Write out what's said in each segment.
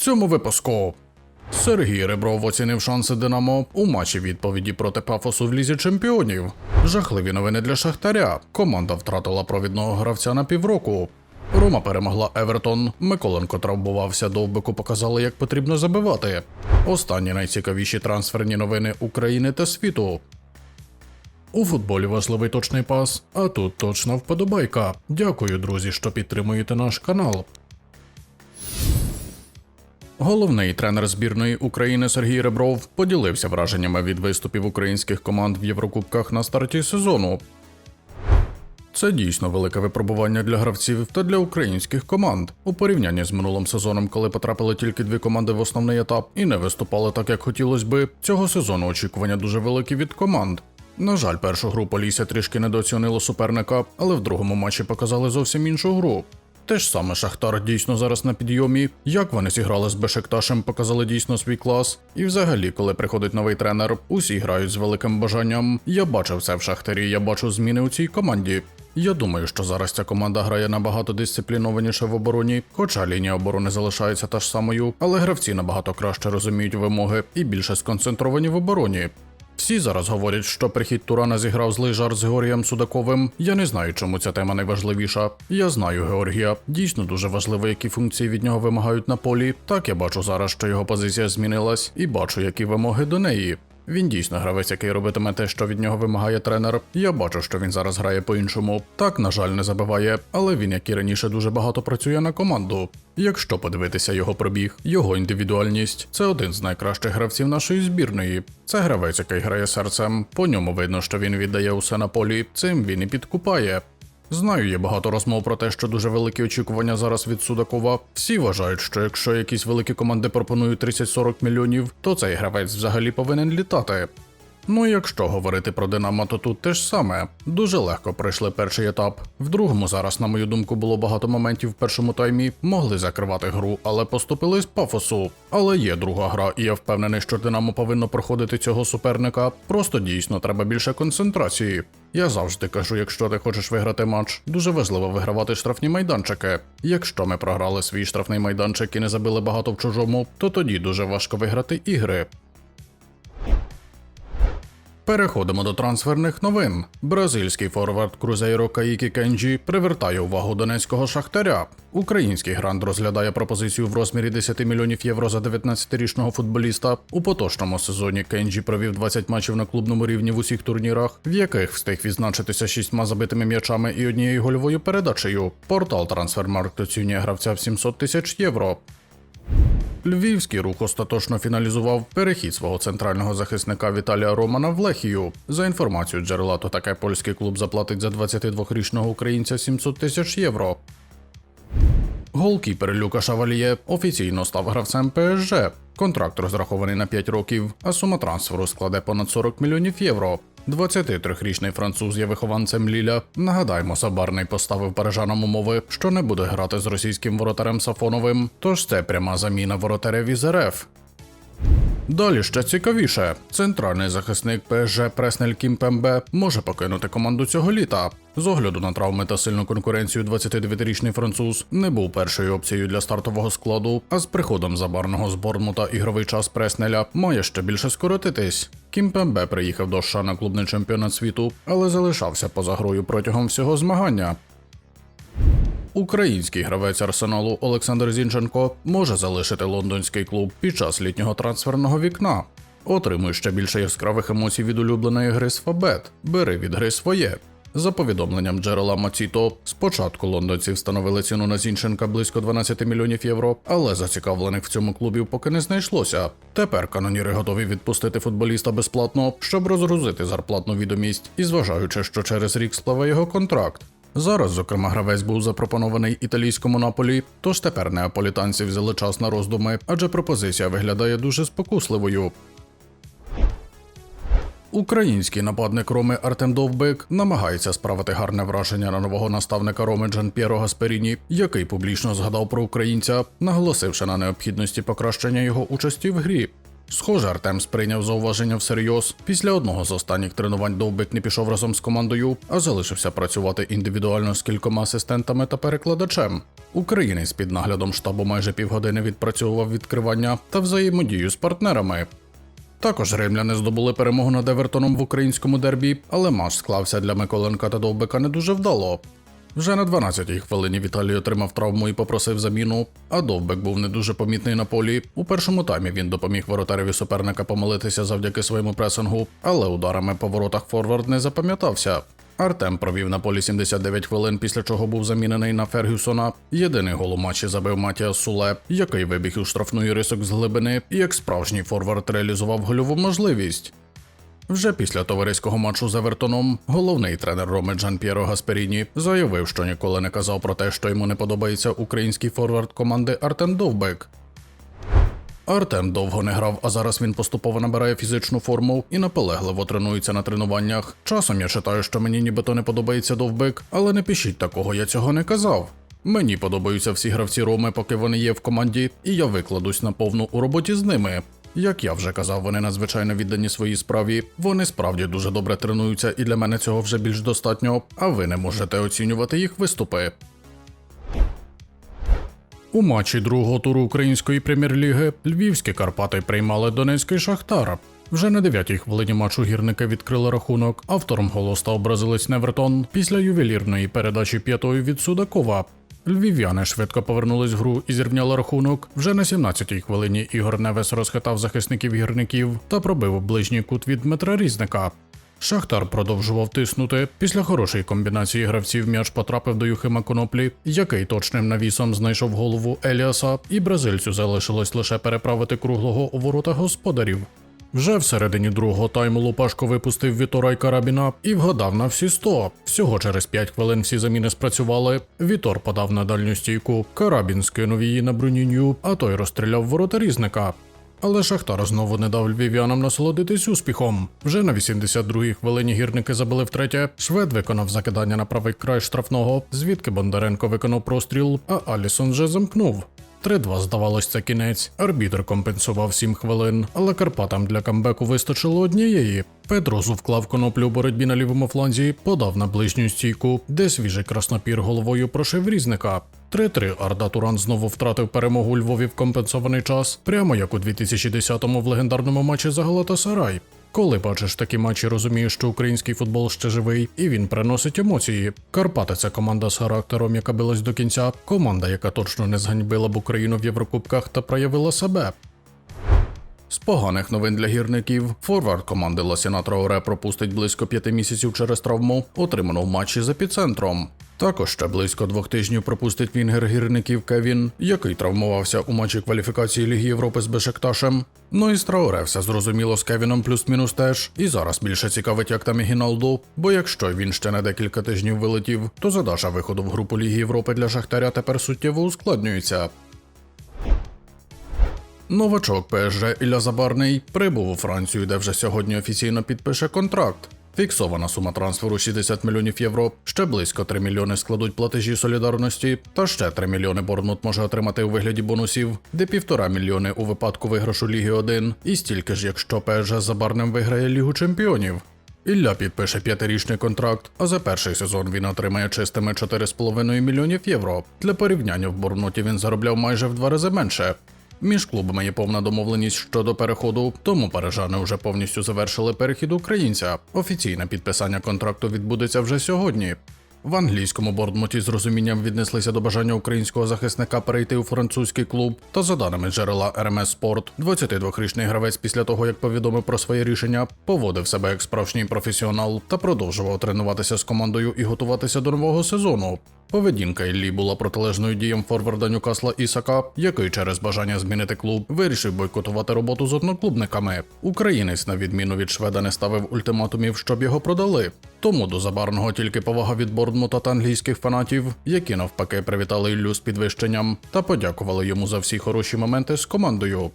цьому випуску. Сергій Ребров оцінив шанси Динамо у матчі відповіді проти Пафосу в лізі чемпіонів. Жахливі новини для Шахтаря. Команда втратила провідного гравця на півроку. Рома перемогла Евертон. Миколенко травмувався, довбику показали, як потрібно забивати. Останні найцікавіші трансферні новини України та світу. У футболі важливий точний пас, а тут точна вподобайка. Дякую, друзі, що підтримуєте наш канал. Головний тренер збірної України Сергій Ребров поділився враженнями від виступів українських команд в Єврокубках на старті сезону. Це дійсно велике випробування для гравців та для українських команд у порівнянні з минулим сезоном, коли потрапили тільки дві команди в основний етап і не виступали так, як хотілося би. Цього сезону очікування дуже великі від команд. На жаль, першу гру Полісся трішки недооцінило суперника, але в другому матчі показали зовсім іншу гру. Те ж саме Шахтар дійсно зараз на підйомі. Як вони зіграли з Бешекташем, показали дійсно свій клас. І взагалі, коли приходить новий тренер, усі грають з великим бажанням. Я бачив це в Шахтарі, я бачу зміни у цій команді. Я думаю, що зараз ця команда грає набагато дисциплінованіше в обороні, хоча лінія оборони залишається та ж самою, але гравці набагато краще розуміють вимоги і більше сконцентровані в обороні. Всі зараз говорять, що прихід Турана зіграв злий жарт з Георгієм Судаковим. Я не знаю, чому ця тема найважливіша. Я знаю Георгія. Дійсно дуже важливо, які функції від нього вимагають на полі. Так я бачу зараз, що його позиція змінилась, і бачу, які вимоги до неї. Він дійсно гравець, який робитиме те, що від нього вимагає тренер. Я бачу, що він зараз грає по-іншому. Так, на жаль, не забиває, але він, як і раніше, дуже багато працює на команду. Якщо подивитися його пробіг, його індивідуальність, це один з найкращих гравців нашої збірної. Це гравець, який грає серцем. По ньому видно, що він віддає усе на полі. Цим він і підкупає. Знаю, є багато розмов про те, що дуже великі очікування зараз від Судакова. Всі вважають, що якщо якісь великі команди пропонують 30-40 мільйонів, то цей гравець взагалі повинен літати. Ну якщо говорити про Динамо, то тут те ж саме. Дуже легко пройшли перший етап. В другому зараз, на мою думку, було багато моментів в першому таймі, могли закривати гру, але поступили з пафосу. Але є друга гра, і я впевнений, що Динамо повинно проходити цього суперника. Просто дійсно треба більше концентрації. Я завжди кажу, якщо ти хочеш виграти матч, дуже важливо вигравати штрафні майданчики. Якщо ми програли свій штрафний майданчик і не забили багато в чужому, то тоді дуже важко виграти ігри. Переходимо до трансферних новин. Бразильський форвард Крузейро Каїкі Кенджі привертає увагу донецького шахтаря. Український грант розглядає пропозицію в розмірі 10 мільйонів євро за 19-річного футболіста. У поточному сезоні Кенджі провів 20 матчів на клубному рівні в усіх турнірах, в яких встиг відзначитися шістьма забитими м'ячами і однією гольовою передачею. Портал Трансфермаркт оцінює гравця в 700 тисяч євро. Львівський рух остаточно фіналізував перехід свого центрального захисника Віталія Романа в Лехію. За інформацією джерела, то таке польський клуб заплатить за 22-річного українця 700 тисяч євро. Голкіпер Люка Шаваліє офіційно став гравцем ПСЖ. Контракт розрахований на 5 років, а сума трансферу складе понад 40 мільйонів євро. 23-річний француз є вихованцем Ліля. Нагадаємо, Сабарний поставив парижанам умови, що не буде грати з російським воротарем Сафоновим. Тож це пряма заміна воротаря Візерев. Далі ще цікавіше. Центральний захисник ПСЖ Преснель Кімпембе може покинути команду цього літа. З огляду на травми та сильну конкуренцію 29-річний француз не був першою опцією для стартового складу, а з приходом забарного з Борнмута ігровий час Преснеля має ще більше скоротитись. Кімпембе приїхав до США на клубний чемпіонат світу, але залишався поза грою протягом всього змагання. Український гравець арсеналу Олександр Зінченко може залишити лондонський клуб під час літнього трансферного вікна. Отримуй ще більше яскравих емоцій від улюбленої гри з Фабет. Бери від гри своє. За повідомленням джерела Маціто, спочатку лондонці встановили ціну на Зінченка близько 12 мільйонів євро, але зацікавлених в цьому клубі поки не знайшлося. Тепер каноніри готові відпустити футболіста безплатно, щоб розгрузити зарплатну відомість, і зважаючи, що через рік спливе його контракт. Зараз, зокрема, гравець був запропонований італійському наполі, тож тепер неаполітанці взяли час на роздуми, адже пропозиція виглядає дуже спокусливою. Український нападник Роми Артем Довбик намагається справити гарне враження на нового наставника Роми Джан П'єро Гасперіні, який публічно згадав про українця, наголосивши на необхідності покращення його участі в грі. Схоже, Артем сприйняв зауваження всерйоз. Після одного з останніх тренувань Довбик не пішов разом з командою, а залишився працювати індивідуально з кількома асистентами та перекладачем. Українець під наглядом штабу майже півгодини відпрацьовував відкривання та взаємодію з партнерами. Також римляни здобули перемогу над Евертоном в українському дербі, але матч склався для Миколенка та Довбика не дуже вдало. Вже на 12-й хвилині Віталій отримав травму і попросив заміну, а Довбек був не дуже помітний на полі. У першому таймі він допоміг воротареві суперника помилитися завдяки своєму пресингу, але ударами по воротах форвард не запам'ятався. Артем провів на полі 79 хвилин, після чого був замінений на Фергюсона. Єдиний гол у матчі забив Матіас Суле, який вибіг у штрафний рисок з глибини і як справжній форвард реалізував гольову можливість. Вже після товариського матчу з Евертоном головний тренер Роми Джан П'єро Гасперіні заявив, що ніколи не казав про те, що йому не подобається український форвард команди Артем Довбек. Артем довго не грав, а зараз він поступово набирає фізичну форму і наполегливо тренується на тренуваннях. Часом я читаю, що мені нібито не подобається довбик, але не пишіть такого, я цього не казав. Мені подобаються всі гравці Роми, поки вони є в команді, і я викладусь на повну у роботі з ними. Як я вже казав, вони надзвичайно віддані своїй справі. Вони справді дуже добре тренуються, і для мене цього вже більш достатньо. А ви не можете оцінювати їх виступи. У матчі другого туру української прем'єр-ліги львівські Карпати приймали Донецький Шахтар. Вже на дев'ятій хвилині матчу гірники відкрили рахунок. Автором голу став бразилець Невертон після ювелірної передачі п'ятої від Судакова. Львів'яни швидко повернулись в гру і зрівняли рахунок. Вже на 17-й хвилині Ігор Невес розхитав захисників гірників та пробив ближній кут від Дмитра Різника. Шахтар продовжував тиснути. Після хорошої комбінації гравців м'яч потрапив до Юхима Коноплі, який точним навісом знайшов голову Еліаса, і бразильцю залишилось лише переправити круглого у ворота господарів. Вже всередині другого тайму Лупашко випустив Вітора й Карабіна і вгадав на всі 100. Всього через 5 хвилин всі заміни спрацювали. Вітор подав на дальню стійку, Карабін скинув її на Брунінью, а той розстріляв ворота різника. Але Шахтар знову не дав львів'янам насолодитись успіхом. Вже на 82-й хвилині гірники забили втретє. Швед виконав закидання на правий край штрафного, звідки Бондаренко виконав простріл, а Алісон вже замкнув. 3-2 здавалось це кінець. Арбітр компенсував 7 хвилин, але Карпатам для камбеку вистачило однієї. Петрозу вклав коноплю у боротьбі на лівому фланзі, подав на ближню стійку, де свіжий краснопір головою прошив різника. 3-3 Арда Туран знову втратив перемогу у Львові в компенсований час, прямо як у 2010-му в легендарному матчі за Галатасарай. Коли бачиш такі матчі, розумієш, що український футбол ще живий і він приносить емоції. Карпати це команда з характером, яка билась до кінця, команда, яка точно не зганьбила б Україну в Єврокубках та проявила себе. З поганих новин для гірників форвард команди Ласіна Траоре пропустить близько п'яти місяців через травму, отриману в матчі з епіцентром. Також ще близько двох тижнів пропустить вінгер гірників Кевін, який травмувався у матчі кваліфікації Ліги Європи з Бешекташем. Ну і з Траоре все зрозуміло з Кевіном плюс-мінус теж. І зараз більше цікавить, як там і Гіналду, бо якщо він ще на декілька тижнів вилетів, то задача виходу в групу Ліги Європи для Шахтаря тепер суттєво ускладнюється. Новачок ПСЖ Ілля Забарний прибув у Францію, де вже сьогодні офіційно підпише контракт. Фіксована сума трансферу 60 мільйонів євро, ще близько 3 мільйони складуть платежі солідарності, та ще 3 мільйони Борнмут може отримати у вигляді бонусів, де півтора мільйони у випадку виграшу Ліги 1, і стільки ж, якщо ПСЖ з Забарним виграє Лігу Чемпіонів. Ілля підпише п'ятирічний контракт, а за перший сезон він отримає чистими 4,5 мільйонів євро. Для порівняння в Борнуті він заробляв майже в два рази менше. Між клубами є повна домовленість щодо переходу, тому парижани вже повністю завершили перехід українця. Офіційне підписання контракту відбудеться вже сьогодні. В англійському Бордмуті з розумінням віднеслися до бажання українського захисника перейти у французький клуб. Та за даними джерела РМС Спорт, 22-річний гравець після того, як повідомив про своє рішення, поводив себе як справжній професіонал та продовжував тренуватися з командою і готуватися до нового сезону. Поведінка Іллі була протилежною діям форварда Ньюкасла Ісака, який через бажання змінити клуб вирішив бойкотувати роботу з одноклубниками. Українець, на відміну від шведа, не ставив ультиматумів, щоб його продали. Тому до забарного тільки повага від Бордмута та англійських фанатів, які навпаки привітали Іллю з підвищенням та подякували йому за всі хороші моменти з командою.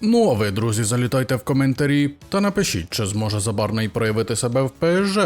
Ну а ви, друзі, залітайте в коментарі та напишіть, чи зможе Забарний проявити себе в ПСЖ.